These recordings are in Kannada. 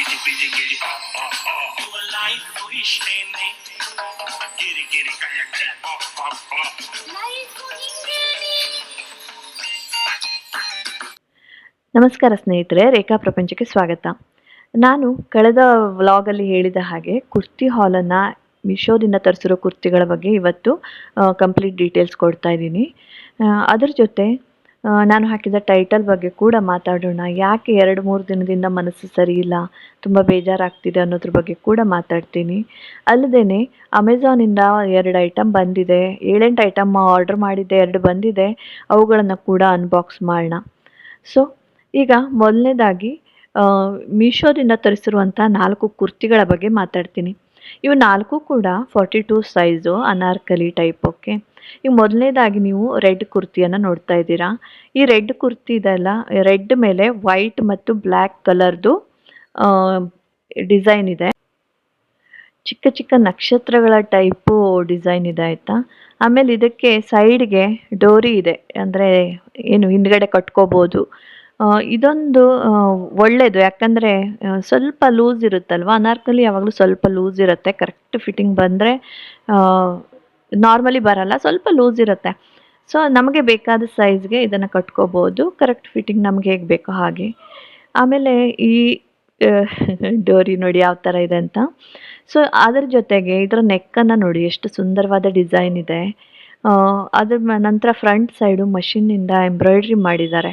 ಆ ಆ ಆ ಲೈಫ್ ಇಷ್ಟೇನೆ ಗಿರಿ ಗಿರಿ ಕಯಕ್ಕೆ ಆ ಆ ಆ ನಮಸ್ಕಾರ ಸ್ನೇಹಿತರೆ ರೇಖಾ ಪ್ರಪಂಚಕ್ಕೆ ಸ್ವಾಗತ. ನಾನು ಕಳೆದ ವ್ಲಾಗಲ್ಲಿ ಹೇಳಿದ ಹಾಗೆ ಕುರ್ತಿ ಹಾಲನ್ನು ಮಿಶೋದಿಂದ ತರಿಸಿರೋ ಕುರ್ತಿಗಳ ಬಗ್ಗೆ ಇವತ್ತು ಕಂಪ್ಲೀಟ್ ಡೀಟೇಲ್ಸ್ ಕೊಡ್ತಾ ಇದ್ದೀನಿ. ಅದರ ಜೊತೆ ನಾನು ಹಾಕಿದ ಟೈಟಲ್ ಬಗ್ಗೆ ಕೂಡ ಮಾತಾಡೋಣ. ಯಾಕೆ ಎರಡು ಮೂರು ದಿನದಿಂದ ಮನಸ್ಸು ಸರಿ ಇಲ್ಲ? ತುಂಬ ಬೇಜಾರಾಗ್ತಿದೆ ಅನ್ನೋದ್ರ ಬಗ್ಗೆ ಕೂಡ ಮಾತಾಡ್ತೀನಿ. ಅಲ್ಲದೆ ಅಮೆಝಾನಿಂದ ಎರಡು ಐಟಮ್ ಬಂದಿದೆ. ಏಳೆಂಟು ಐಟಮ್ ಆರ್ಡರ್ ಮಾಡಿದ್ದೆ, ಎರಡು ಬಂದಿದೆ. ಅವುಗಳನ್ನು ಕೂಡ ಅನ್ಬಾಕ್ಸ್ ಮಾಡೋಣ. ಸೊ ಈಗ ಮೊದಲನೇದಾಗಿ ಮೀಶೋದಿಂದ ತರಿಸಿರುವಂಥ ನಾಲ್ಕು ಕುರ್ತಿಗಳ ಬಗ್ಗೆ ಮಾತಾಡ್ತೀನಿ. ಇವು ನಾಲ್ಕು ಕೂಡ forty two size Anarkali type okay ಈಗ ಮೊದಲನೇದಾಗಿ ನೀವು ರೆಡ್ ಕುರ್ತಿಯನ್ನು ನೋಡ್ತಾ ಇದ್ದೀರಾ. ಈ ರೆಡ್ ಕುರ್ತಿ ಇದೆಲ್ಲ ರೆಡ್ ಮೇಲೆ ವೈಟ್ ಮತ್ತು ಬ್ಲ್ಯಾಕ್ ಕಲರ್ದು ಡಿಸೈನ್ ಇದೆ. ಚಿಕ್ಕ ಚಿಕ್ಕ ನಕ್ಷತ್ರಗಳ ಟೈಪು ಡಿಸೈನ್ ಇದೆ ಆಯಿತಾ? ಆಮೇಲೆ ಇದಕ್ಕೆ ಸೈಡ್ಗೆ ಡೋರಿ ಇದೆ. ಅಂದರೆ ಏನು ಹಿಂದ್ಗಡೆ ಕಟ್ಕೋಬೋದು. ಇದೊಂದು ಒಳ್ಳೆಯದು ಯಾಕಂದರೆ ಸ್ವಲ್ಪ ಲೂಸ್ ಇರುತ್ತಲ್ವ? ಅನಾರ್ಕಲಿ ಯಾವಾಗಲೂ ಸ್ವಲ್ಪ ಲೂಸ್ ಇರುತ್ತೆ. ಕರೆಕ್ಟ್ ಫಿಟ್ಟಿಂಗ್ ಬಂದರೆ ನಾರ್ಮಲಿ ಬರಲ್ಲ, ಸ್ವಲ್ಪ ಲೂಸ್ ಇರುತ್ತೆ. ಸೊ ನಮಗೆ ಬೇಕಾದ ಸೈಜ್ಗೆ ಇದನ್ನು ಕಟ್ಕೋಬೋದು. ಕರೆಕ್ಟ್ ಫಿಟ್ಟಿಂಗ್ ನಮ್ಗೆ ಹೇಗೆ ಬೇಕೋ ಹಾಗೆ. ಆಮೇಲೆ ಈ ಡೋರಿ ನೋಡಿ ಯಾವ ಥರ ಇದೆ ಅಂತ. ಸೊ ಅದರ ಜೊತೆಗೆ ಇದರ ನೆಕ್ಕನ್ನು ನೋಡಿ. ಎಷ್ಟು ಸುಂದರವಾದ ಡಿಸೈನ್ ಇದೆ. ಅದ್ರ ನಂತರ ಫ್ರಂಟ್ ಸೈಡು ಮಷಿನ್ನಿಂದ ಎಂಬ್ರಾಯ್ಡ್ರಿ ಮಾಡಿದ್ದಾರೆ.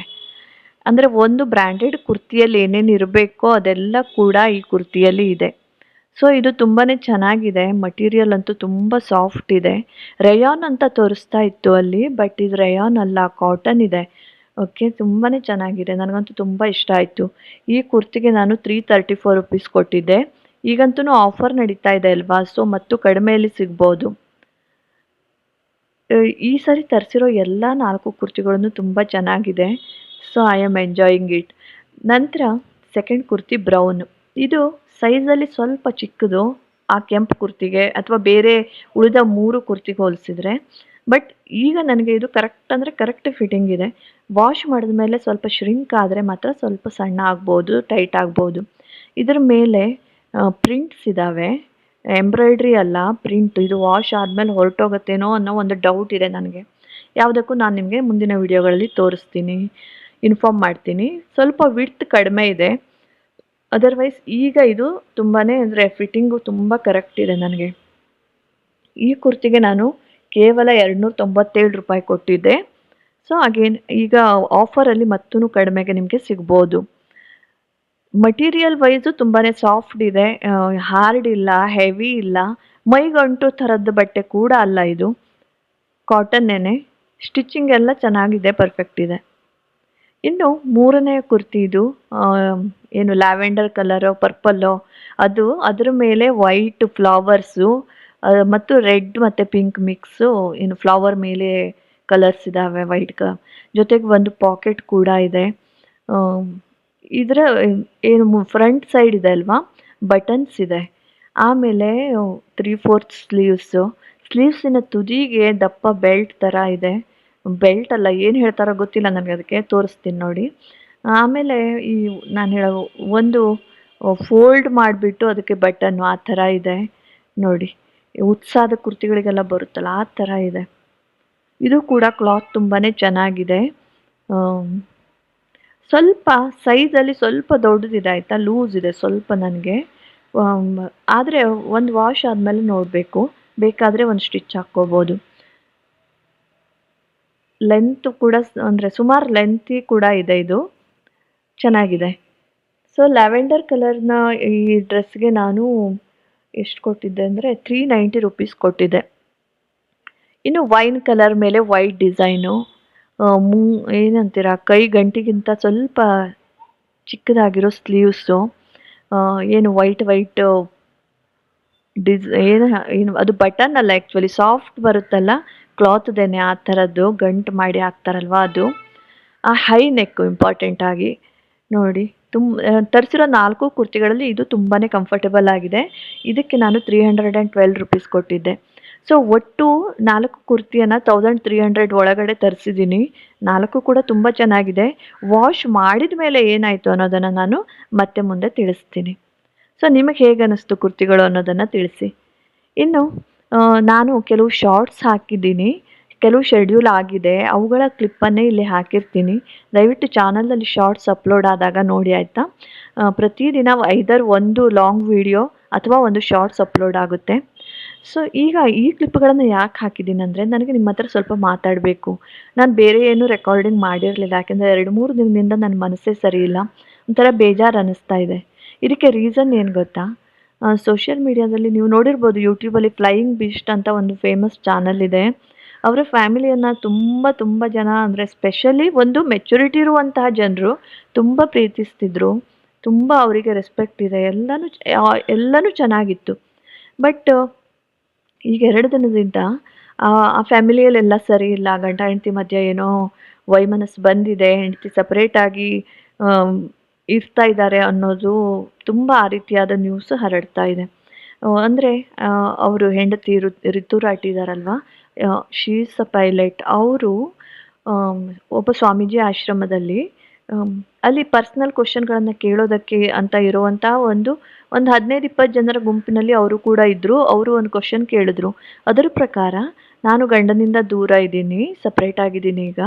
ಅಂದರೆ ಒಂದು ಬ್ರ್ಯಾಂಡೆಡ್ ಕುರ್ತಿಯಲ್ಲಿ ಏನೇನು ಇರಬೇಕೋ ಅದೆಲ್ಲ ಕೂಡ ಈ ಕುರ್ತಿಯಲ್ಲಿ ಇದೆ. ಸೊ ಇದು ತುಂಬಾ ಚೆನ್ನಾಗಿದೆ. ಮಟೀರಿಯಲ್ ಅಂತೂ ತುಂಬ ಸಾಫ್ಟ್ ಇದೆ. ರಯಾನ್ ಅಂತ ತೋರಿಸ್ತಾ ಇತ್ತು ಅಲ್ಲಿ ಬಟ್ ಇದು ರೆಯಾನ್ ಅಲ್ಲ ಕಾಟನ್ ಇದೆ. ಓಕೆ ತುಂಬಾ ಚೆನ್ನಾಗಿದೆ. ನನಗಂತೂ ತುಂಬ ಇಷ್ಟ ಆಯಿತು. ಈ ಕುರ್ತಿಗೆ ನಾನು ತ್ರೀ ತರ್ಟಿ ಫೋರ್ ರುಪೀಸ್ ಕೊಟ್ಟಿದ್ದೆ. ಈಗಂತೂ ಆಫರ್ ನಡೀತಾ ಇದೆ ಅಲ್ವಾ? ಸೊ ಮತ್ತು ಕಡಿಮೆಯಲ್ಲಿ ಸಿಗ್ಬೋದು. ಈ ಸರಿ ತರಿಸಿರೋ ಎಲ್ಲ ನಾಲ್ಕು ಕುರ್ತಿಗಳನ್ನು ತುಂಬ ಚೆನ್ನಾಗಿದೆ. So I am enjoying it ನಂತರ ಸೆಕೆಂಡ್ ಕುರ್ತಿ ಬ್ರೌನ್ ಇದು ಸೈಜಲ್ಲಿ ಸ್ವಲ್ಪ ಚಿಕ್ಕದು, ಆ ಕೆಂಪು ಕುರ್ತಿಗೆ ಅಥವಾ ಬೇರೆ ಉಳಿದ ಮೂರು ಕುರ್ತಿಗೆ ಹೋಲಿಸಿದ್ರೆ. ಬಟ್ ಈಗ ನನಗೆ ಇದು ಕರೆಕ್ಟ್ ಅಂದರೆ ಕರೆಕ್ಟ್ ಫಿಟ್ಟಿಂಗ್ ಇದೆ. ವಾಶ್ ಮಾಡಿದ ಮೇಲೆ ಸ್ವಲ್ಪ ಶ್ರಿಂಕ್ ಆದರೆ ಮಾತ್ರ ಸ್ವಲ್ಪ ಸಣ್ಣ ಆಗ್ಬೋದು ಟೈಟ್ ಆಗ್ಬೋದು. ಇದರ ಮೇಲೆ ಪ್ರಿಂಟ್ಸ್ ಇದ್ದಾವೆ ಎಂಬ್ರಾಯ್ಡ್ರಿ ಅಲ್ಲ ಪ್ರಿಂಟ್ ಇದು ವಾಶ್ ಆದಮೇಲೆ ಹೊರಟೋಗತ್ತೇನೋ ಅನ್ನೋ ಒಂದು ಡೌಟ್ ಇದೆ ನನಗೆ. ಯಾವುದಕ್ಕೂ ನಾನು ನಿಮಗೆ ಮುಂದಿನ ವಿಡಿಯೋಗಳಲ್ಲಿ ತೋರಿಸ್ತೀನಿ. ಇನ್ಫಾರ್ಮ್ ಮಾಡ್ತೀನಿ. ಸ್ವಲ್ಪ ವಿಡ್ತ್ ಕಡಿಮೆ ಇದೆ. ಅದರ್ವೈಸ್ ಈಗ ಇದು ತುಂಬಾ ಅಂದರೆ ಫಿಟ್ಟಿಂಗು ತುಂಬ ಕರೆಕ್ಟ್ ಇದೆ ನನಗೆ. ಈ ಕುರ್ತಿಗೆ ನಾನು ಕೇವಲ ಎರಡುನೂರ ತೊಂಬತ್ತೇಳು ರೂಪಾಯಿ ಕೊಟ್ಟಿದ್ದೆ. ಸೊ ಅಗೇನ್ ಈಗ ಆಫರಲ್ಲಿ ಮತ್ತೂ ಕಡಿಮೆಗೆ ನಿಮಗೆ ಸಿಗ್ಬೋದು. ಮಟೀರಿಯಲ್ ವೈಸು ತುಂಬಾ ಸಾಫ್ಟ್ ಇದೆ. ಹಾರ್ಡ್ ಇಲ್ಲ ಹೆವಿ ಇಲ್ಲ. ಮೈಗಂಟು ಥರದ ಬಟ್ಟೆ ಕೂಡ ಅಲ್ಲ ಇದು. ಕಾಟನ್ನೇನೆ ಸ್ಟಿಚಿಂಗ್ ಎಲ್ಲ ಚೆನ್ನಾಗಿದೆ ಪರ್ಫೆಕ್ಟ್ ಇದೆ. ಇನ್ನು ಮೂರನೇ ಕುರ್ತಿ ಇದು ಏನು ಲ್ಯಾವೆಂಡರ್ ಕಲರೋ, ಪರ್ಪಲ್ಲೋ, ಅದು ಅದರ ಮೇಲೆ ವೈಟ್ ಫ್ಲವರ್ಸು ಮತ್ತು ರೆಡ್ ಮತ್ತು ಪಿಂಕ್ ಮಿಕ್ಸು, ಏನು ಫ್ಲವರ್ ಮೇಲೆ ಕಲರ್ಸ್ ಇದ್ದಾವೆ ವೈಟ್ ಕ, ಜೊತೆಗೆ ಒಂದು ಪಾಕೆಟ್ ಕೂಡ ಇದೆ. ಇದರ, ಏನು ಫ್ರಂಟ್ ಸೈಡ್ ಇದೆ ಅಲ್ವಾ, ಬಟನ್ಸ್ ಇದೆ. ಆಮೇಲೆ ತ್ರೀ ಫೋರ್ತ್ ಸ್ಲೀವ್ಸು, ಸ್ಲೀವ್ಸಿನ ತುದಿಗೆ ದಪ್ಪ ಬೆಲ್ಟ್ ಥರ ಇದೆ. ಬೆಲ್ಟ್ ಅಲ್ಲ, ಏನು ಹೇಳ್ತಾರೋ ಗೊತ್ತಿಲ್ಲ ನನಗೆ, ಅದಕ್ಕೆ ತೋರಿಸ್ತೀನಿ ನೋಡಿ. ಆಮೇಲೆ ಈ ನಾನು ಹೇಳೋ ಒಂದು ಫೋಲ್ಡ್ ಮಾಡಿಬಿಟ್ಟು ಅದಕ್ಕೆ ಬಟನ್ನು ಆ ಥರ ಇದೆ. ನೋಡಿ ಉತ್ಸಾಹದ ಕುರ್ತಿಗಳಿಗೆಲ್ಲ ಬರುತ್ತಲ್ಲ, ಆ ಥರ ಇದೆ. ಇದು ಕೂಡ ಕ್ಲಾತ್ ತುಂಬಾ ಚೆನ್ನಾಗಿದೆ. ಸ್ವಲ್ಪ ಸೈಜಲ್ಲಿ ಸ್ವಲ್ಪ ದೊಡ್ಡದಿದೆ, ಆಯಿತಾ? ಲೂಸ್ ಇದೆ ಸ್ವಲ್ಪ ನನಗೆ. ಆದರೆ ಒಂದು ವಾಶ್ ಆದಮೇಲೆ ನೋಡಬೇಕು. ಬೇಕಾದರೆ ಒಂದು ಸ್ಟಿಚ್ ಹಾಕ್ಕೋಬೋದು. ಲೆಂತ್ ಕೂಡ ಅಂದರೆ ಸುಮಾರು ಲೆಂತಿ ಕೂಡ ಇದೆ ಇದು. ಚೆನ್ನಾಗಿದೆ. ಸೊ ಲ್ಯಾವೆಂಡರ್ ಕಲರ್ನ ಈ ಡ್ರೆಸ್ಗೆ ನಾನು ಎಷ್ಟು ಕೊಟ್ಟಿದ್ದೆ ಅಂದರೆ ತ್ರೀ ನೈಂಟಿ ರುಪೀಸ್ ಕೊಟ್ಟಿದ್ದೆ. ಇನ್ನು ವೈನ್ ಕಲರ್ ಮೇಲೆ ವೈಟ್ ಡಿಸೈನು ಮೂ, ಏನಂತೀರ, ಕೈ ಗಂಟಿಗಿಂತ ಸ್ವಲ್ಪ ಚಿಕ್ಕದಾಗಿರೋ ಸ್ಲೀವ್ಸು ಏನು ವೈಟ್ ವೈಟ್ ಡಿಸ್ ಏನು ಏನು, ಅದು ಬಟನ್ ಅಲ್ಲ ಆ್ಯಕ್ಚುಲಿ ಸಾಫ್ಟ್ ಬರುತ್ತಲ್ಲ ಕ್ಲಾತ್ದೇನೆ ಆ ಥರದ್ದು ಗಂಟು ಮಾಡಿ ಹಾಕ್ತಾರಲ್ವ ಅದು? ಆ ಹೈ ನೆಕ್ಕು ಇಂಪಾರ್ಟೆಂಟ್ ಆಗಿ. ನೋಡಿ ತುಂಬ ತರಿಸಿರೋ ನಾಲ್ಕು ಕುರ್ತಿಗಳಲ್ಲಿ ಇದು ತುಂಬಾ ಕಂಫರ್ಟಬಲ್ ಆಗಿದೆ. ಇದಕ್ಕೆ ನಾನು three hundred and twelve rupees ಕೊಟ್ಟಿದ್ದೆ. ಸೊ ಒಟ್ಟು ನಾಲ್ಕು ಕುರ್ತಿಯನ್ನು ತೌಸಂಡ್ ತ್ರೀ ಹಂಡ್ರೆಡ್ ಒಳಗಡೆ ತರಿಸಿದ್ದೀನಿ. ನಾಲ್ಕು ಕೂಡ ತುಂಬ ಚೆನ್ನಾಗಿದೆ. ವಾಶ್ ಮಾಡಿದ ಮೇಲೆ ಏನಾಯಿತು ಅನ್ನೋದನ್ನು ನಾನು ಮತ್ತೆ ಮುಂದೆ ತಿಳಿಸ್ತೀನಿ. ಸೊ ನಿಮಗೆ ಹೇಗೆ ಅನ್ನಿಸ್ತು ಕುರ್ತಿಗಳು ಅನ್ನೋದನ್ನು ತಿಳಿಸಿ. ಇನ್ನು ನಾನು ಕೆಲವು ಶಾರ್ಟ್ಸ್ ಹಾಕಿದ್ದೀನಿ, ಕೆಲವು ಶೆಡ್ಯೂಲ್ ಆಗಿದೆ, ಅವುಗಳ ಕ್ಲಿಪ್ಪನ್ನೇ ಇಲ್ಲಿ ಹಾಕಿರ್ತೀನಿ. ದಯವಿಟ್ಟು ಚಾನಲಲ್ಲಿ ಶಾರ್ಟ್ಸ್ ಅಪ್ಲೋಡ್ ಆದಾಗ ನೋಡಿ, ಆಯಿತಾ? ಪ್ರತಿದಿನ ಐದರ್ ಒಂದು ಲಾಂಗ್ ವಿಡಿಯೋ ಅಥವಾ ಒಂದು ಶಾರ್ಟ್ಸ್ ಅಪ್ಲೋಡ್ ಆಗುತ್ತೆ. ಸೊ ಈಗ ಈ ಕ್ಲಿಪ್ಗಳನ್ನು ಯಾಕೆ ಹಾಕಿದ್ದೀನಿ ಅಂದರೆ, ನನಗೆ ನಿಮ್ಮ ಹತ್ರ ಸ್ವಲ್ಪ ಮಾತಾಡಬೇಕು. ನಾನು ಬೇರೆ ಏನು ರೆಕಾರ್ಡಿಂಗ್ ಮಾಡಿರಲಿಲ್ಲ, ಯಾಕೆಂದರೆ ಎರಡು ಮೂರು ದಿನದಿಂದ ನನ್ನ ಮನಸ್ಸೇ ಸರಿ ಇಲ್ಲ. ಒಂಥರ ಬೇಜಾರು ಅನ್ನಿಸ್ತಾ ಇದೆ. ಇದಕ್ಕೆ ರೀಸನ್ ಏನು ಗೊತ್ತಾ? ಸೋಷಿಯಲ್ ಮೀಡಿಯಾದಲ್ಲಿ ನೀವು ನೋಡಿರ್ಬೋದು ಯೂಟ್ಯೂಬಲ್ಲಿ ಫ್ಲೈಯಿಂಗ್ ಬಿಸ್ಟ್ ಅಂತ ಒಂದು ಫೇಮಸ್ ಚಾನಲ್ ಇದೆ. ಅವರ ಫ್ಯಾಮಿಲಿಯನ್ನು ತುಂಬ ತುಂಬ ಜನ ಅಂದರೆ ಸ್ಪೆಷಲಿ ಒಂದು ಮೆಚುರಿಟಿ ಇರುವಂತಹ ಜನರು ತುಂಬ ಪ್ರೀತಿಸ್ತಿದ್ರು. ತುಂಬ ಅವರಿಗೆ ರೆಸ್ಪೆಕ್ಟ್ ಇದೆ. ಎಲ್ಲನೂ ಎಲ್ಲನೂ ಚೆನ್ನಾಗಿತ್ತು. ಬಟ್ ಈಗ ಎರಡು ದಿನದಿಂದ, ಆ ಫ್ಯಾಮಿಲಿಯಲ್ಲೆಲ್ಲ ಸರಿ ಇಲ್ಲ. ಗಂಡ, ಹೆಂಡತಿ ಮಧ್ಯೆ ಏನೋ ವೈಮನಸ್ಸು ಬಂದಿದೆ. ಹೆಂಡತಿ ಸಪ್ರೇಟಾಗಿ ಇರ್ತಾ ಇದ್ದಾರೆ ಅನ್ನೋದು ತುಂಬ ಆ ರೀತಿಯಾದ ನ್ಯೂಸ್ ಹರಡ್ತಾ ಇದೆ. ಅಂದರೆ ಅವರು ಹೆಂಡತಿ ಋತು ಋತುರಾಟಿ ಇದ್ದಾರಲ್ವ ಶೀ ಅ ಪೈಲಟ್ ಅವರು ಒಬ್ಬ ಸ್ವಾಮೀಜಿ ಆಶ್ರಮದಲ್ಲಿ ಅಲ್ಲಿ ಪರ್ಸ್ನಲ್ ಕ್ವಶನ್ಗಳನ್ನು ಕೇಳೋದಕ್ಕೆ ಅಂತ ಇರುವಂಥ ಒಂದು ಒಂದು ಹದಿನೈದು ಇಪ್ಪತ್ತು ಜನರ ಗುಂಪಿನಲ್ಲಿ ಅವರು ಕೂಡ ಇದ್ದರು ಅವರು ಒಂದು ಕ್ವಶನ್ ಕೇಳಿದ್ರು. ಅದರ ಪ್ರಕಾರ ನಾನು ಗಂಡನಿಂದ ದೂರ ಇದ್ದೀನಿ ಸಪ್ರೇಟ್ ಆಗಿದ್ದೀನಿ ಈಗ.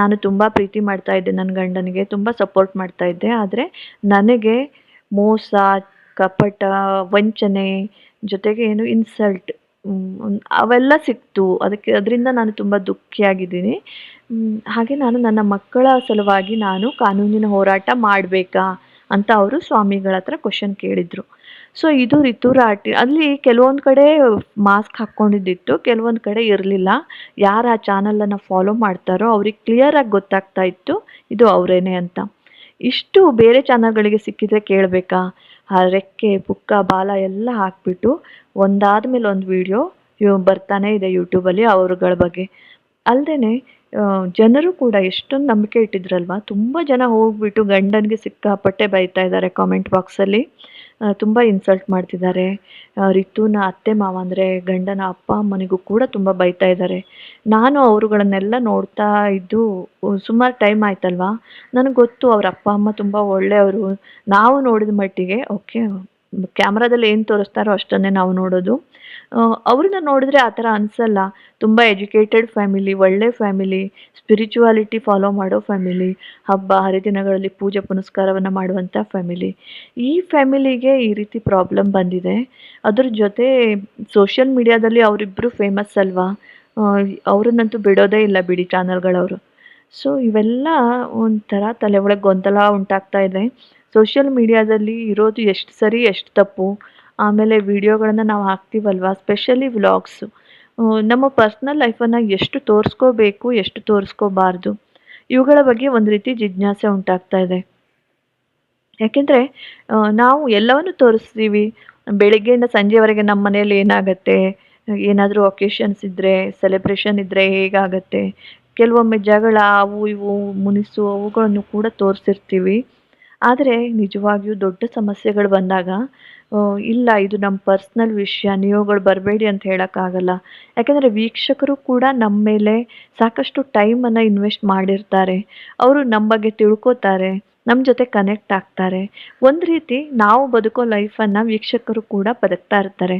ನಾನು ತುಂಬ ಪ್ರೀತಿ ಮಾಡ್ತಾ ಇದ್ದೆ ನನ್ನ ಗಂಡನಿಗೆ, ತುಂಬ ಸಪೋರ್ಟ್ ಮಾಡ್ತಾ ಇದ್ದೆ. ಆದರೆ ನನಗೆ ಮೋಸ, ಕಪಟ, ವಂಚನೆ ಜೊತೆಗೆ ಏನು ಇನ್ಸಲ್ಟ್ ಅವೆಲ್ಲ ಸಿಕ್ತು. ಅದಕ್ಕೆ, ಅದರಿಂದ ನಾನು ತುಂಬ ದುಃಖಿಯಾಗಿದ್ದೀನಿ ಹಾಗೆ ನಾನು ನನ್ನ ಮಕ್ಕಳ ಸಲುವಾಗಿ ನಾನು ಕಾನೂನಿನ ಹೋರಾಟ ಮಾಡಬೇಕಾ ಅಂತ ಅವರು ಸ್ವಾಮಿಗಳ ಹತ್ರ ಕ್ವಶನ್ ಕೇಳಿದರು. ಸೊ ಇದು ಋತುರಾಟಿ ಅಲ್ಲಿ ಕೆಲವೊಂದು ಕಡೆ ಮಾಸ್ಕ್ ಹಾಕ್ಕೊಂಡಿದ್ದಿತ್ತು, ಕೆಲವೊಂದು ಕಡೆ ಇರಲಿಲ್ಲ. ಯಾರು ಆ ಚಾನಲನ್ನು ಫಾಲೋ ಮಾಡ್ತಾರೋ ಅವ್ರಿಗೆ ಕ್ಲಿಯರಾಗಿ ಗೊತ್ತಾಗ್ತಾ ಇತ್ತು, ಇದು ಅವರೇನೆ ಅಂತ. ಇಷ್ಟು ಬೇರೆ ಚಾನಲ್ಗಳಿಗೆ ಸಿಕ್ಕಿದ್ರೆ ಕೇಳಬೇಕಾ? ಆ ರೆಕ್ಕೆ, ಪುಕ್ಕ, ಬಾಲ ಎಲ್ಲ ಹಾಕ್ಬಿಟ್ಟು ಒಂದಾದ ಮೇಲೆ ಒಂದು ವಿಡಿಯೋ ಬರ್ತಾನೆ ಇದೆ ಯೂಟ್ಯೂಬಲ್ಲಿ ಅವರುಗಳ ಬಗ್ಗೆ. ಅಲ್ಲದೆ ಜನರು ಕೂಡ ಎಷ್ಟೊಂದು ನಂಬಿಕೆ ಇಟ್ಟಿದ್ರಲ್ವಾ? ತುಂಬ ಜನ ಹೋಗ್ಬಿಟ್ಟು ಗಂಡನಿಗೆ ಸಿಕ್ಕಾಪಟ್ಟೆ ಬೈತಾ ಇದ್ದಾರೆ ಕಾಮೆಂಟ್ ಬಾಕ್ಸಲ್ಲಿ ತುಂಬ ಇನ್ಸಲ್ಟ್ ಮಾಡ್ತಿದ್ದಾರೆ. ರಿತುನ ಅತ್ತೆ ಮಾವ ಅಂದರೆ ಗಂಡನ ಅಪ್ಪ ಅಮ್ಮನಿಗೂ ಕೂಡ ತುಂಬ ಬೈತಾ ಇದ್ದಾರೆ. ನಾನು ಅವರುಗಳನ್ನೆಲ್ಲ ನೋಡ್ತಾ ಇದ್ದು ಸುಮಾರು ಟೈಮ್ ಆಯ್ತಲ್ವಾ? ನನಗೆ ಗೊತ್ತು ಅವ್ರ ಅಪ್ಪ ಅಮ್ಮ ತುಂಬ ಒಳ್ಳೆಯವರು. ನಾವು ನೋಡಿದ ಮಟ್ಟಿಗೆ, ಓಕೆ ಕ್ಯಾಮ್ರಾದಲ್ಲಿ ಏನು ತೋರಿಸ್ತಾರೋ ಅಷ್ಟನ್ನೇ ನಾವು ನೋಡೋದು. ಅವ್ರನ್ನ ನೋಡಿದ್ರೆ ಆ ಥರ ಅನಿಸಲ್ಲ. ತುಂಬ ಎಜುಕೇಟೆಡ್ ಫ್ಯಾಮಿಲಿ, ಒಳ್ಳೆ ಫ್ಯಾಮಿಲಿ, ಸ್ಪಿರಿಚುವಾಲಿಟಿ ಫಾಲೋ ಮಾಡೋ ಫ್ಯಾಮಿಲಿ, ಹಬ್ಬ, ಹರಿದಿನಗಳಲ್ಲಿ ಪೂಜೆ ಪುನಸ್ಕಾರವನ್ನು ಮಾಡುವಂಥ ಫ್ಯಾಮಿಲಿ. ಈ ಫ್ಯಾಮಿಲಿಗೆ ಈ ರೀತಿ ಪ್ರಾಬ್ಲಮ್ ಬಂದಿದೆ. ಅದ್ರ ಜೊತೆ ಸೋಷಿಯಲ್ ಮೀಡಿಯಾದಲ್ಲಿ ಅವರಿಬ್ಬರು ಫೇಮಸ್ ಅಲ್ವಾ? ಅವ್ರನ್ನಂತೂ ಬಿಡೋದೇ ಇಲ್ಲ ಬಿಡಿ ಚಾನಲ್ಗಳವರು. ಸೊ ಇವೆಲ್ಲ ಒಂಥರ ತಲೆ ಒಳಗೆ ಗೊಂದಲ ಉಂಟಾಗ್ತಾ ಇದೆ. ಸೋಷಿಯಲ್ ಮೀಡಿಯಾದಲ್ಲಿ ಇರೋದು ಎಷ್ಟು ಸರಿ ಎಷ್ಟು ತಪ್ಪು. ಆಮೇಲೆ ವಿಡಿಯೋಗಳನ್ನು ನಾವು ಹಾಕ್ತೀವಲ್ವ? ಸ್ಪೆಷಲಿ ವ್ಲಾಗ್ಸು ನಮ್ಮ ಪರ್ಸ್ನಲ್ ಲೈಫನ್ನು ಎಷ್ಟು ತೋರಿಸ್ಕೋಬೇಕು, ಎಷ್ಟು ತೋರಿಸ್ಕೋಬಾರ್ದು? ಇವುಗಳ ಬಗ್ಗೆ ಒಂದು ರೀತಿ ಜಿಜ್ಞಾಸೆ ಉಂಟಾಗ್ತಾ ಇದೆ. ಯಾಕೆಂದರೆ ನಾವು ಎಲ್ಲವನ್ನು ತೋರಿಸ್ತೀವಿ. ಬೆಳಗ್ಗೆಯಿಂದ ಸಂಜೆವರೆಗೆ ನಮ್ಮ ಮನೆಯಲ್ಲಿ ಏನಾಗುತ್ತೆ? ಏನಾದರೂ ಒಕೇಶನ್ಸ್ ಇದ್ದರೆ ಸೆಲೆಬ್ರೇಷನ್ ಇದ್ದರೆ ಹೇಗಾಗತ್ತೆ? ಕೆಲವೊಮ್ಮೆ ಜಗಳ, ಅವು ಇವು, ಮುನಿಸು, ಅವುಗಳನ್ನು ಕೂಡ ತೋರಿಸಿರ್ತೀವಿ. ಆದರೆ ನಿಜವಾಗಿಯೂ ದೊಡ್ಡ ಸಮಸ್ಯೆಗಳು ಬಂದಾಗ ಇಲ್ಲ, ಇದು ನಮ್ಮ ಪರ್ಸ್ನಲ್ ವಿಷಯ ನೀವುಗಳು ಬರಬೇಡಿ ಅಂತ ಹೇಳೋಕ್ಕಾಗಲ್ಲ. ಯಾಕೆಂದರೆ ವೀಕ್ಷಕರು ಕೂಡ ನಮ್ಮ ಮೇಲೆ ಸಾಕಷ್ಟು ಟೈಮನ್ನು ಇನ್ವೆಸ್ಟ್ ಮಾಡಿರ್ತಾರೆ. ಅವರು ನಮ್ಮ ಬಗ್ಗೆ ತಿಳ್ಕೊತಾರೆ, ನಮ್ಮ ಜೊತೆ ಕನೆಕ್ಟ್ ಆಗ್ತಾರೆ. ಒಂದು ರೀತಿ ನಾವು ಬದುಕೋ ಲೈಫನ್ನು ವೀಕ್ಷಕರು ಕೂಡ ಬದುಕ್ತಾ ಇರ್ತಾರೆ.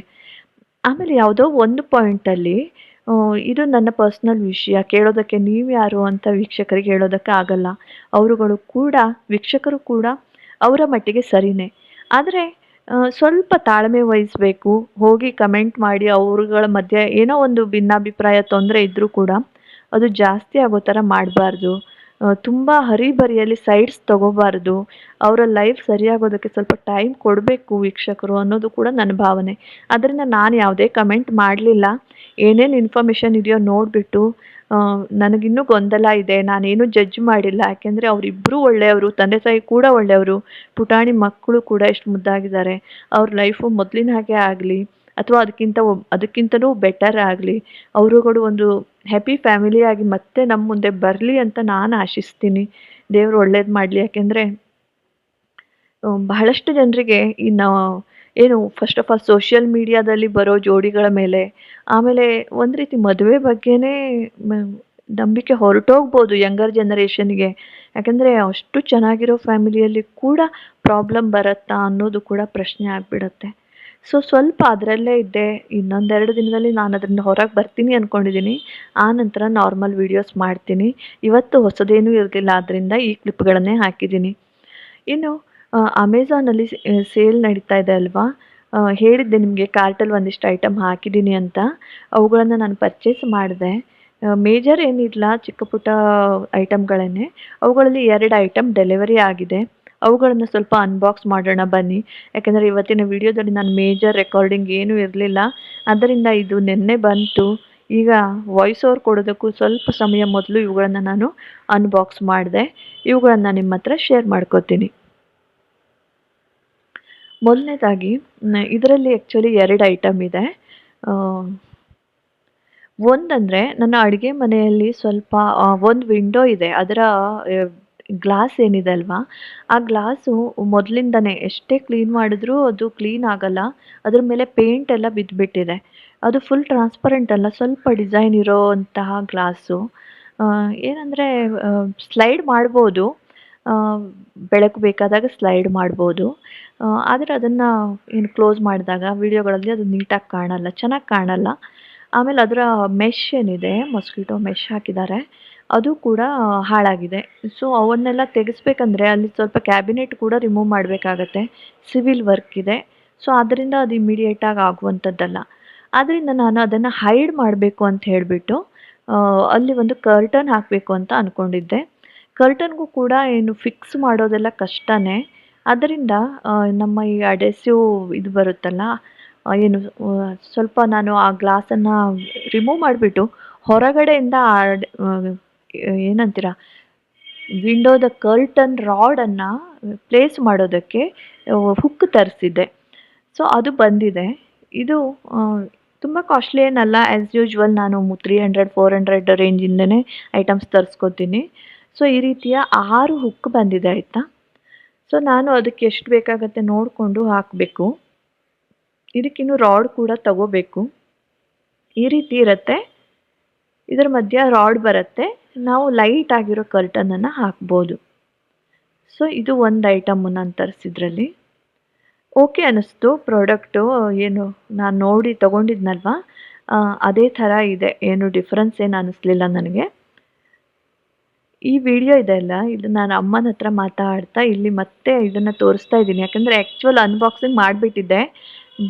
ಆಮೇಲೆ ಯಾವುದೋ ಒಂದು ಪಾಯಿಂಟಲ್ಲಿ ಇದು ನನ್ನ ಪರ್ಸ್ನಲ್ ವಿಷಯ. ಕೇಳೋದಕ್ಕೆ ನೀವು ಯಾರು ಅಂತ ವೀಕ್ಷಕರಿಗೆ ಹೇಳೋದಕ್ಕೆ ಆಗಲ್ಲ. ಅವರುಗಳು ಕೂಡ, ವೀಕ್ಷಕರು ಕೂಡ ಅವರ ಮಟ್ಟಿಗೆ ಸರಿನೇ. ಆದರೆ ಸ್ವಲ್ಪ ತಾಳ್ಮೆ ವಹಿಸಬೇಕು. ಹೋಗಿ ಕಮೆಂಟ್ ಮಾಡಿ ಅವರುಗಳ ಮಧ್ಯೆ ಏನೋ ಒಂದು ಭಿನ್ನಾಭಿಪ್ರಾಯ, ತೊಂದರೆ ಇದ್ದರೂ ಕೂಡ ಅದು ಜಾಸ್ತಿ ಆಗೋ ಥರ ಮಾಡಬಾರ್ದು. ತುಂಬ ಹರಿಬರಿಯಲ್ಲಿ ಸೈಡ್ಸ್ ತಗೋಬಾರ್ದು. ಅವರ ಲೈಫ್ ಸರಿಯಾಗೋದಕ್ಕೆ ಸ್ವಲ್ಪ ಟೈಮ್ ಕೊಡಬೇಕು ವೀಕ್ಷಕರು ಅನ್ನೋದು ಕೂಡ ನನ್ನ ಭಾವನೆ. ಅದರಿಂದ ನಾನು ಯಾವುದೇ ಕಮೆಂಟ್ ಮಾಡಲಿಲ್ಲ. ಏನೇನು ಇನ್ಫಾರ್ಮೇಷನ್ ಇದೆಯೋ ನೋಡಿಬಿಟ್ಟು ನನಗಿನ್ನೂ ಗೊಂದಲ ಇದೆ. ನಾನೇನು ಜಡ್ಜ್ ಮಾಡಿಲ್ಲ. ಯಾಕೆಂದರೆ ಅವರಿಬ್ಬರೂ ಒಳ್ಳೆಯವರು, ತಂದೆ ತಾಯಿ ಕೂಡ ಒಳ್ಳೆಯವರು, ಪುಟಾಣಿ ಮಕ್ಕಳು ಕೂಡ ಎಷ್ಟು ಮುದ್ದಾಗಿದ್ದಾರೆ. ಅವ್ರ ಲೈಫು ಮೊದಲಿನ ಹಾಗೆ ಆಗಲಿ ಅಥವಾ ಅದಕ್ಕಿಂತ ಅದಕ್ಕಿಂತಲೂ ಬೆಟರ್ ಆಗಲಿ. ಅವರುಗಳು ಒಂದು ಹ್ಯಾಪಿ ಫ್ಯಾಮಿಲಿಯಾಗಿ ಮತ್ತೆ ನಮ್ಮ ಮುಂದೆ ಬರಲಿ ಅಂತ ನಾನು ಆಶಿಸ್ತೀನಿ. ದೇವರು ಒಳ್ಳೇದು ಮಾಡಲಿ. ಯಾಕೆಂದರೆ ಬಹಳಷ್ಟು ಜನರಿಗೆ ಇನ್ನು ಏನು ಫಸ್ಟ್ ಆಫ್ ಆಲ್ ಸೋಷಿಯಲ್ ಮೀಡಿಯಾದಲ್ಲಿ ಬರೋ ಜೋಡಿಗಳ ಮೇಲೆ, ಆಮೇಲೆ ಒಂದು ರೀತಿ ಮದುವೆ ಬಗ್ಗೆನೇ ನಂಬಿಕೆ ಹೊರಟೋಗ್ಬೋದು ಯಂಗರ್ ಜನರೇಷನ್ಗೆ ಯಾಕೆಂದರೆ, ಅಷ್ಟು ಚೆನ್ನಾಗಿರೋ ಫ್ಯಾಮಿಲಿಯಲ್ಲಿ ಕೂಡ ಪ್ರಾಬ್ಲಮ್ ಬರುತ್ತಾ ಅನ್ನೋದು ಕೂಡ ಪ್ರಶ್ನೆ ಆಗಿಬಿಡುತ್ತೆ. ಸೊ ಸ್ವಲ್ಪ ಅದರಲ್ಲೇ ಇದ್ದೆ. ಇನ್ನೊಂದೆರಡು ದಿನದಲ್ಲಿ ನಾನು ಅದರಿಂದ ಹೊರಗೆ ಬರ್ತೀನಿ ಅಂದ್ಕೊಂಡಿದ್ದೀನಿ ಆ ನಂತರ ನಾರ್ಮಲ್ ವೀಡಿಯೋಸ್ ಮಾಡ್ತೀನಿ. ಇವತ್ತು ಹೊಸದೇನೂ ಇರಲಿಲ್ಲ ಆದ್ದರಿಂದ ಈ ಕ್ಲಿಪ್ಗಳನ್ನೇ ಹಾಕಿದ್ದೀನಿ ಇನ್ನು ಅಮೆಝಾನಲ್ಲಿ ಸೇಲ್ ನಡೀತಾ ಇದೆ ಅಲ್ವಾ? ಹೇಳಿದ್ದೆ ನಿಮಗೆ ಕಾರ್ಟಲ್ಲಿ ಒಂದಿಷ್ಟು ಐಟಮ್ ಹಾಕಿದ್ದೀನಿ ಅಂತ. ಅವುಗಳನ್ನು ನಾನು ಪರ್ಚೇಸ್ ಮಾಡಿದೆ. ಮೇಜರ್ ಏನಿಲ್ಲ, ಚಿಕ್ಕ ಪುಟ್ಟ ಐಟಮ್ಗಳನ್ನೇ ಅವುಗಳಲ್ಲಿ ಎರಡು ಐಟಮ್ ಡೆಲಿವರಿ ಆಗಿದೆ. ಅವುಗಳನ್ನು ಸ್ವಲ್ಪ ಅನ್ಬಾಕ್ಸ್ ಮಾಡೋಣ ಬನ್ನಿ. ಯಾಕೆಂದರೆ ಇವತ್ತಿನ ವಿಡಿಯೋದಲ್ಲಿ ನಾನು ಮೇಜರ್ ರೆಕಾರ್ಡಿಂಗ್ ಏನೂ ಇರಲಿಲ್ಲ. ಆದ್ದರಿಂದ ಇದು ನಿನ್ನೆ ಬಂತು. ಈಗ ವಾಯ್ಸ್ ಓವರ್ ಕೊಡೋದಕ್ಕೂ ಸ್ವಲ್ಪ ಸಮಯ ಮೊದಲು ಇವುಗಳನ್ನು ನಾನು ಅನ್ಬಾಕ್ಸ್ ಮಾಡಿದೆ. ಇವುಗಳನ್ನು ನಿಮ್ಮ ಹತ್ರ ಶೇರ್ ಮಾಡ್ಕೋತೀನಿ. ಮೊದಲನೇದಾಗಿ ಇದರಲ್ಲಿ ಆ್ಯಕ್ಚುಲಿ ಎರಡು ಐಟಮ್ ಇದೆ. ಒಂದಂದರೆ ನನ್ನ ಅಡುಗೆ ಮನೆಯಲ್ಲಿ ಸ್ವಲ್ಪ ಒಂದು ವಿಂಡೋ ಇದೆ. ಅದರ ಗ್ಲಾಸ್ ಏನಿದೆ ಅಲ್ವಾ? ಆ ಗ್ಲಾಸು ಮೊದಲಿಂದನೇ ಎಷ್ಟೇ ಕ್ಲೀನ್ ಮಾಡಿದ್ರೂ ಅದು ಕ್ಲೀನ್ ಆಗಲ್ಲ. ಅದ್ರ ಮೇಲೆ ಪೇಂಟ್ ಎಲ್ಲ ಬಿದ್ದುಬಿಟ್ಟಿದೆ ಅದು ಫುಲ್ ಟ್ರಾನ್ಸ್ಪರೆಂಟ್ ಅಲ್ಲ, ಸ್ವಲ್ಪ ಡಿಸೈನ್ ಇರೋವಂತಹ ಗ್ಲಾಸು ಏನಂದರೆ ಸ್ಲೈಡ್ ಮಾಡ್ಬೋದು. ಬೆಳಕು ಬೇಕಾದಾಗ ಸ್ಲೈಡ್ ಮಾಡ್ಬೋದು. ಆದರೆ ಅದನ್ನು ಏನು ಕ್ಲೋಸ್ ಮಾಡಿದಾಗ ವಿಡಿಯೋಗಳಲ್ಲಿ ಅದು ನೀಟಾಗಿ ಕಾಣಲ್ಲ, ಚೆನ್ನಾಗಿ ಕಾಣಲ್ಲ. ಆಮೇಲೆ ಅದರ ಮೆಶ್ ಏನಿದೆ ಮೊಸ್ಕಿಟೋ ಮೆಶ್ ಹಾಕಿದ್ದಾರೆ. ಅದು ಕೂಡ ಹಾಳಾಗಿದೆ. ಸೊ ಅವನ್ನೆಲ್ಲ ತೆಗೆಸ್ಬೇಕಂದ್ರೆ ಅಲ್ಲಿ ಸ್ವಲ್ಪ ಕ್ಯಾಬಿನೆಟ್ ಕೂಡ ರಿಮೂವ್ ಮಾಡಬೇಕಾಗತ್ತೆ. ಸಿವಿಲ್ ವರ್ಕ್ ಇದೆ. ಸೊ ಆದ್ದರಿಂದ ಅದು ಇಮಿಡಿಯೇಟಾಗಿ ಆಗುವಂಥದ್ದಲ್ಲ. ಆದ್ದರಿಂದ ನಾನು ಅದನ್ನು ಹೈಡ್ ಮಾಡಬೇಕು ಅಂತ ಹೇಳಿಬಿಟ್ಟು ಅಲ್ಲಿ ಒಂದು ಕರ್ಟನ್ ಹಾಕಬೇಕು ಅಂತ ಅಂದ್ಕೊಂಡಿದ್ದೆ ಕರ್ಟನ್ಗೂ ಕೂಡ ಏನು ಫಿಕ್ಸ್ ಮಾಡೋದೆಲ್ಲ ಕಷ್ಟನೇ. ಅದರಿಂದ ನಮ್ಮ ಈ ಅಡೆಸಿವ್ ಇದು ಬರುತ್ತಲ್ಲ ಏನು ಸ್ವಲ್ಪ ನಾನು ಆ ಗ್ಲಾಸನ್ನು ರಿಮೂವ್ ಮಾಡಿಬಿಟ್ಟು, ಹೊರಗಡೆಯಿಂದ ಏನಂತೀರ, ವಿಂಡೋದ ಕರ್ಟನ್ ರಾಡನ್ನು ಪ್ಲೇಸ್ ಮಾಡೋದಕ್ಕೆ ಹುಕ್ ತರಿಸಿದ್ದೆ. ಸೊ, ಅದು ಬಂದಿದೆ. ಇದು ತುಂಬ ಕಾಸ್ಟ್ಲಿ ಏನಲ್ಲ ಆ್ಯಸ್ ಯೂಶ್ವಲ್ ನಾನು ತ್ರೀ ಹಂಡ್ರೆಡ್ ಫೋರ್ ಹಂಡ್ರೆಡ್ ರೇಂಜಿಂದನೇ ಐಟಮ್ಸ್ ತರಿಸ್ಕೊತೀನಿ. ಸೊ, ಈ ರೀತಿಯ ಆರು ಹುಕ್ ಬಂದಿದೆ, ಆಯಿತಾ? ಸೊ, ನಾನು ಅದಕ್ಕೆ ಎಷ್ಟು ಬೇಕಾಗತ್ತೆ ನೋಡಿಕೊಂಡು ಹಾಕಬೇಕು. ಇದಕ್ಕಿನ್ನೂ ರಾಡ್ ಕೂಡ ತಗೋಬೇಕು. ಈ ರೀತಿ ಇರುತ್ತೆ. ಇದರ ಮಧ್ಯ ರಾಡ್ ಬರುತ್ತೆ. ನಾವು ಲೈಟ್ ಆಗಿರೋ ಕರ್ಟನನ್ನು ಹಾಕ್ಬೋದು. ಸೊ ಇದು ಒಂದು ಐಟಮು ನಾನು ತರಿಸಿದ್ರಲ್ಲಿ. ಓಕೆ ಅನ್ನಿಸ್ತು. ಪ್ರಾಡಕ್ಟು ಏನು, ನಾನು ನೋಡಿ ತೊಗೊಂಡಿದ್ನಲ್ವ? ಅದೇ ಥರ ಇದೆ. ಏನು ಡಿಫ್ರೆನ್ಸ್ ಏನು ಅನ್ನಿಸ್ಲಿಲ್ಲ ನನಗೆ. ಈ ವಿಡಿಯೋ ಇದೆ ಅಲ್ಲ, ಇದು ನಾನು ಅಮ್ಮನ ಹತ್ರ ಮಾತಾಡ್ತಾ ಇಲ್ಲಿ ಮತ್ತೆ ಇದನ್ನು ತೋರಿಸ್ತಾ ಇದ್ದೀನಿ. ಯಾಕಂದರೆ ಆ್ಯಕ್ಚುಲ್ ಅನ್ಬಾಕ್ಸಿಂಗ್ ಮಾಡಿಬಿಟ್ಟಿದ್ದೆ.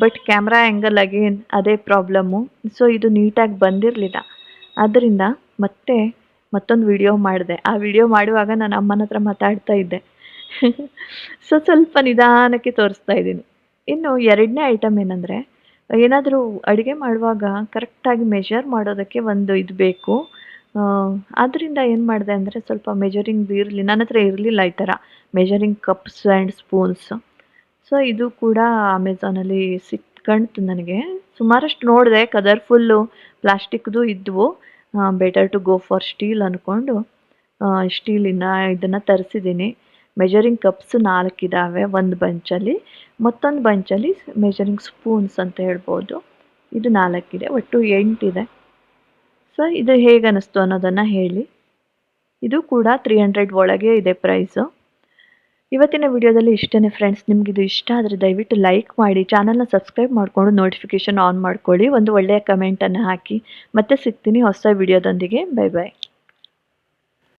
ಬಟ್ ಕ್ಯಾಮ್ರಾ ಆ್ಯಂಗಲ್ ಆಗಿ ಅದೇ ಪ್ರಾಬ್ಲಮ್ಮು ಸೊ ಇದು ನೀಟಾಗಿ ಬಂದಿರಲಿಲ್ಲ. ಆದ್ದರಿಂದ ಮತ್ತೆ ಮತ್ತೊಂದು ವಿಡಿಯೋ ಮಾಡಿದೆ. ಆ ವಿಡಿಯೋ ಮಾಡುವಾಗ ನಾನು ಅಮ್ಮನ ಹತ್ರ ಮಾತಾಡ್ತಾ ಇದ್ದೆ. ಸೊ ಸ್ವಲ್ಪ ನಿಧಾನಕ್ಕೆ ತೋರಿಸ್ತಾ ಇದ್ದೀನಿ. ಇನ್ನು ಎರಡನೇ ಐಟಮ್ ಏನಂದರೆ, ಏನಾದರೂ ಅಡುಗೆ ಮಾಡುವಾಗ ಕರೆಕ್ಟಾಗಿ ಮೆಷರ್ ಮಾಡೋದಕ್ಕೆ ಒಂದು ಇದು ಬೇಕು. ಆದ್ದರಿಂದ ಏನು ಮಾಡಿದೆ ಅಂದರೆ ಸ್ವಲ್ಪ ಮೆಜರಿಂಗ್ ಇರಲಿ ನನ್ನ ಹತ್ರ ಇರಲಿಲ್ಲ ಈ ಥರ measuring cups and spoons so ಇದು ಕೂಡ ಅಮೆಝಾನಲ್ಲಿ ಸಿಕ್ಕಣ್ತು ನನಗೆ. ಸುಮಾರಷ್ಟು ನೋಡಿದೆ ಕಲರ್ಫುಲ್ಲು ಪ್ಲಾಸ್ಟಿಕ್ದು ಇದ್ವು. Better to go for steel ಅಂದ್ಕೊಂಡು ಸ್ಟೀಲಿನ ಇದನ್ನು ತರಿಸಿದ್ದೀನಿ ಮೆಜರಿಂಗ್ ಕಪ್ಸ್ ನಾಲ್ಕಿದ್ದಾವೆ ಒಂದು ಬಂಚಲ್ಲಿ ಮತ್ತೊಂದು ಬಂಚಲ್ಲಿ ಮೆಜರಿಂಗ್ ಸ್ಪೂನ್ಸ್ ಅಂತ ಹೇಳ್ಬೋದು. ಇದು ನಾಲ್ಕಿದೆ, ಒಟ್ಟು ಎಂಟಿದೆ. ಸೊ ಇದು ಹೇಗೆ ಅನ್ನಿಸ್ತು ಅನ್ನೋದನ್ನು ಹೇಳಿ. ಇದು ಕೂಡ ತ್ರೀ ಹಂಡ್ರೆಡ್ ಒಳಗೆ ಇದೆ ಪ್ರೈಸು ಇವತ್ತಿನ ವಿಡಿಯೋದಲ್ಲಿ ಇಷ್ಟೇ ಫ್ರೆಂಡ್ಸ್ ನಿಮಗಿದು ಇಷ್ಟ ಆದರೆ ದಯವಿಟ್ಟು ಲೈಕ್ ಮಾಡಿ ಚಾನಲ್ನ ಸಬ್ಸ್ಕ್ರೈಬ್ ಮಾಡಿಕೊಂಡು ನೋಟಿಫಿಕೇಷನ್ ಆನ್ ಮಾಡ್ಕೊಳ್ಳಿ. ಒಂದು ಒಳ್ಳೆಯ ಕಮೆಂಟನ್ನು ಹಾಕಿ. ಮತ್ತೆ ಸಿಗ್ತೀನಿ ಹೊಸ ವಿಡಿಯೋದೊಂದಿಗೆ. Bye bye